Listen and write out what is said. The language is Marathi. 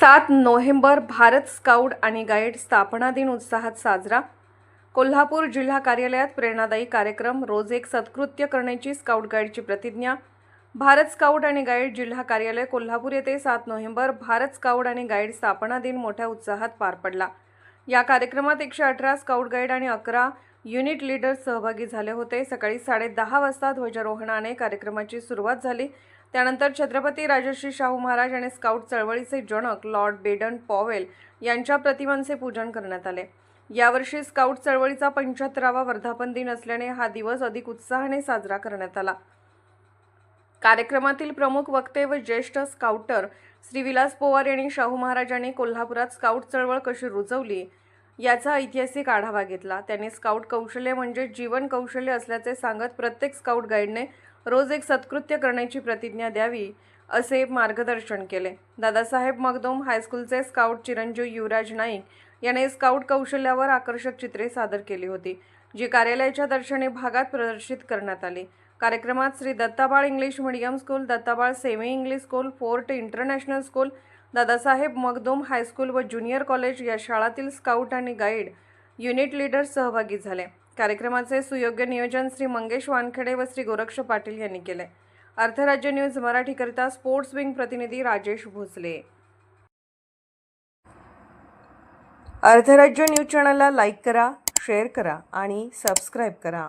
सात नोव्हेंबर भारत स्काउट आणि गाईड स्थापना दिन उत्साहात साजरा. कोल्हापूर जिल्हा कार्यालयात प्रेरणादायी कार्यक्रम रोज एक सत्कृत्य करण्याची स्काउट गाईडची प्रतिज्ञा. भारत स्काउट आणि गाईड जिल्हा कार्यालय कोल्हापूर येथे सात नोव्हेंबर भारत स्काउट आणि गाईड स्थापना दिन मोठ्या उत्साहात पार पडला. या कार्यक्रमात एकशे अठरा स्काउट गाईड आणि अकरा युनिट लीडर्स सहभागी झाले होते. सकाळी साडेदहा वाजता ध्वजारोहणाने कार्यक्रमाची सुरुवात झाली. त्यानंतर छत्रपती राजश्री शाहू महाराज आणि स्काउट चळवळीचे जनक लॉर्ड बेडन पॉवेल यांच्या प्रतिमांचे पूजन करण्यात आले. यावर्षी स्काउट चळवळीचा पंच्याहत्तरावा वर्धापन दिन असल्याने हा दिवस अधिक उत्साहाने साजरा करण्यात आला. कार्यक्रमातील प्रमुख वक्ते व ज्येष्ठ स्काउटर श्री विलास पोवार यांनी शाहू महाराजांनी कोल्हापुरात स्काउट चळवळ कशी रुजवली याचा ऐतिहासिक आढावा घेतला. त्यांनी स्काउट कौशल्य म्हणजे जीवन कौशल्य असल्याचे सांगत प्रत्येक स्काउट गाईडने रोज एक सत्कृत्य करण्याची प्रतिज्ञा द्यावी असे मार्गदर्शन केले. दादासाहेब मगदोम हायस्कूलचे स्काउट चिरंजीव युवराज नाईक याने स्काउट कौशल्यावर आकर्षक चित्रे सादर केली होती जी कार्यालयाच्या दर्शनी भागात प्रदर्शित करण्यात आली. कार्यक्रमात Shri Dattabal English medium school Dattabal semi English school fort international school Dadasaheb Magdum high school व ज्युनियर कॉलेज या शाळातील स्काउट आणि गाईड युनिट लीडर सहभागी झाले. कार्यक्रमाचे सुयोग्य नियोजन श्री मंगेश वानखेडे व श्री गोरक्ष पाटील यांनी केले. अर्थराज्य न्यूज मराठीकरिता स्पोर्ट्स विंग प्रतिनिधी राजेश भोसले. अर्थराज्य न्यूज चॅनलला लाईक करा शेअर करा आणि सबस्क्राईब करा.